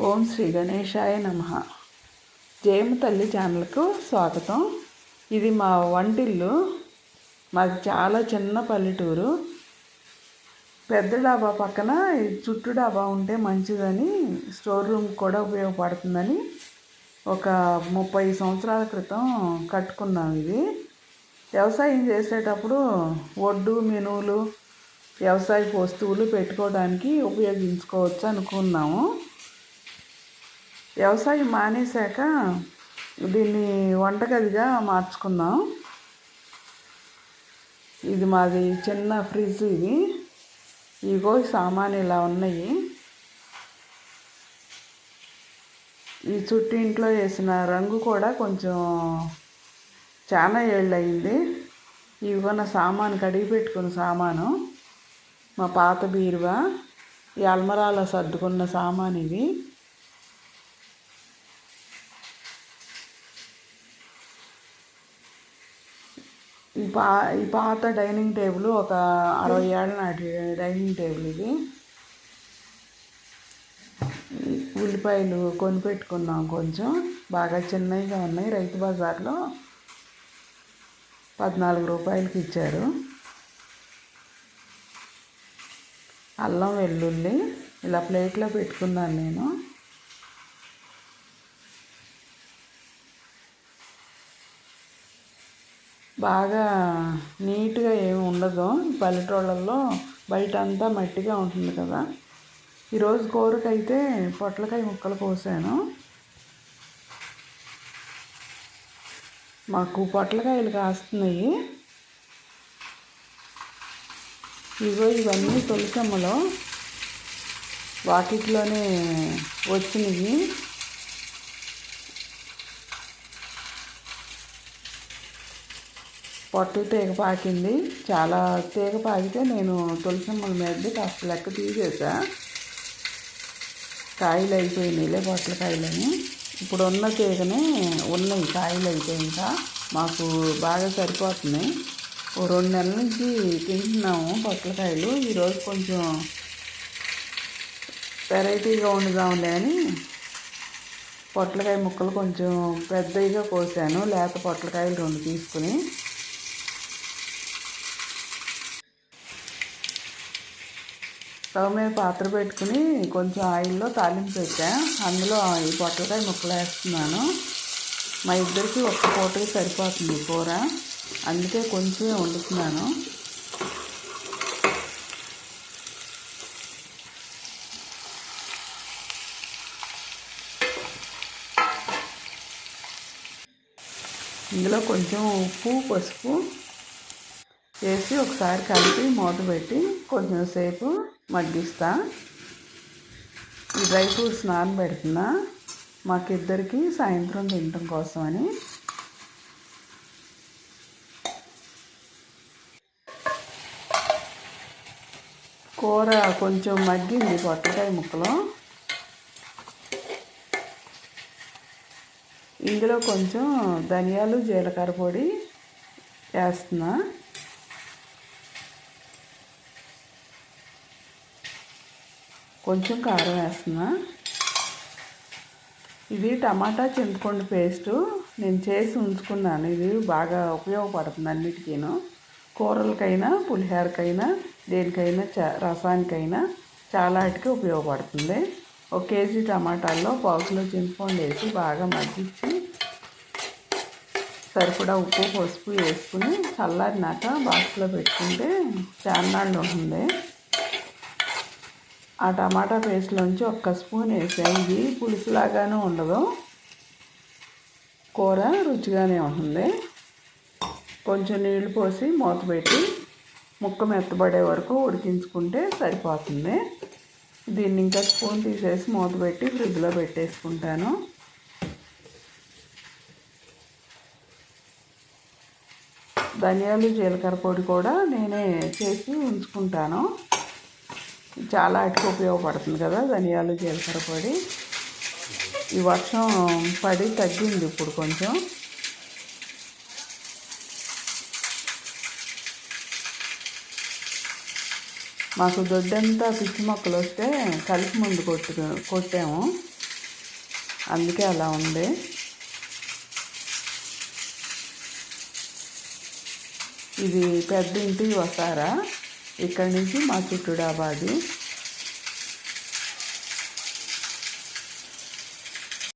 ఓం శ్రీ గణేశాయ నమ. జయమ తల్లి ఛానల్కు స్వాగతం. ఇది మా వంటిల్లు మాది చాలా చిన్న పల్లెటూరు. పెద్ద డాబా పక్కన చుట్టూ డాబా ఉంటే మంచిదని స్టోర్ రూమ్ కూడా ఉపయోగపడుతుందని ఒక ముప్పై సంవత్సరాల క్రితం కట్టుకున్నాం ఇది. వ్యవసాయం చేసేటప్పుడు ఒడ్డు మెనువులు వ్యవసాయ వస్తువులు పెట్టుకోవడానికి ఉపయోగించుకోవచ్చు అనుకున్నాము. వ్యవసాయం మానేశాక దీన్ని వంటగదిగా మార్చుకున్నాం ఇది మాది చిన్న ఫ్రిడ్జ్ ఇది. ఇగో సామాన్ ఇలా ఉన్నాయి. ఈ చుట్టూ ఇంట్లో వేసిన రంగు కూడా కొంచెం చాలా ఏళ్ళు అయింది. ఇవిగో నా సామాను కడిగి పెట్టుకున్న సామాను. మా పాత బీరువా. ఈ అల్మరాలో సర్దుకున్న సామాన్ ఇది. ఈ పా ఈ పాత డైనింగ్ టేబుల్ ఒక అరవై ఏళ్ళ నాటి డైనింగ్ టేబుల్ ఇది ఉల్లిపాయలు కొనిపెట్టుకున్నాం కొంచెం. బాగా చిన్నవిగా ఉన్నాయి. రైతు బజార్లో పద్నాలుగు రూపాయలకి ఇచ్చారు. అల్లం వెల్లుల్లి ఇలా ప్లేట్లో పెట్టుకున్నాను నేను. బాగా నీట్గా ఏమి ఉండదు. పల్లెటూళ్ళల్లో బయట అంతా మట్టిగా ఉంటుంది కదా. ఈరోజు కూరకైతే పొట్లకాయ ముక్కలు కోసాను. మాకు పొట్లకాయలు కాస్తున్నాయి. ఇగో ఇవన్నీ తొలిసమ్మలో వాకిట్లోనే వచ్చినవి. పొట్టు తీగ పాకింది. చాలా తీగ పాకితే నేను తులసమ్మల మీద కాస్త లెక్క తీసేసా. కాయలు అయిపోయినాయిలే పొట్ల కాయలని. ఇప్పుడు ఉన్న తీగనే ఉన్నాయి కాయలు అయితే ఇంకా. మాకు బాగా సరిపోతున్నాయి. ఓ రెండు నెలల నుంచి తింటున్నాము పొట్లకాయలు ఈరోజు కొంచెం వెరైటీగా వండుదాంలే అని పొట్లకాయ ముక్కలు కొంచెం పెద్దవిగా కోసాను. లేత పొట్లకాయలు రెండు తీసుకుని. స్టవ్ మీద పాత్ర పెట్టుకుని కొంచెం ఆయిల్లో తాలింపు పెట్టా. అందులో ఈ పొట్లకాయ ముక్కలు వేస్తున్నాను. మా ఇద్దరికి ఒక్క పూటకి సరిపోతుంది కూర. అందుకే కొంచెం వండుతున్నాను. ఇందులో కొంచెం ఉప్పు పసుపు వేసి ఒకసారి కలిపి మూత పెట్టి కొంచెం సేపు మగ్గిస్తా. ఈ డ్రై ఫ్రూట్స్ నానబెడుతున్నా. మాకిద్దరికి సాయంత్రం తినటం కోసమని. కూర కొంచెం మగ్గింది పొట్టకాయ ముక్కలు. ఇందులో కొంచెం ధనియాలు జీలకర్ర పొడి వేస్తున్నా. కొంచెం కారం వేస్తున్నా. ఇది టమాటా చింతపండు పేస్టు. నేను చేసి ఉంచుకున్నాను. ఇది బాగా ఉపయోగపడుతుంది అన్నిటికీను. కూరలకైనా పులిహోరకైనా దేనికైనా చ రసానికైనా చాలా వాటికి ఉపయోగపడుతుంది. ఒక కేజీ టమాటాల్లో పావుకిలో చింతపండు వేసి బాగా మగ్గించి సరిపడా ఉప్పు పసుపు వేసుకుని చల్లారినాక బాక్స్లో పెట్టుకుంటే చాన్నాళ్ళు ఉంటుంది. ఆ టమాటా పేస్ట్లోంచి ఒక్క స్పూన్ వేసాను ఇది పులుసులాగానే ఉండదు. కూర రుచిగానే ఉంటుంది. కొంచెం నీళ్ళు పోసి మూత పెట్టి ముక్క మెత్తబడే వరకు ఉడికించుకుంటే సరిపోతుంది. దీన్ని ఇంకా స్పూన్ తీసేసి మూత పెట్టి ఫ్రిడ్జ్లో పెట్టేసుకుంటాను. ధనియాలు జీలకర్ర పొడి కూడా నేనే చేసి ఉంచుకుంటాను. చాలా అటుకు ఉపయోగపడుతుంది కదా ధనియాలు జీలకర్ర పొడి. ఈ వర్షం పడి తగ్గింది ఇప్పుడు కొంచెం. మాకు దొడ్డంతా పిచ్చి మొక్కలు వస్తే కలిపి ముందు కొట్టు కొట్టాము. అందుకే అలా ఉంది. ఇది పెద్ద ఇంటి వస్తారా ఇక్కడి నుంచి మా చుట్టూ డాబాది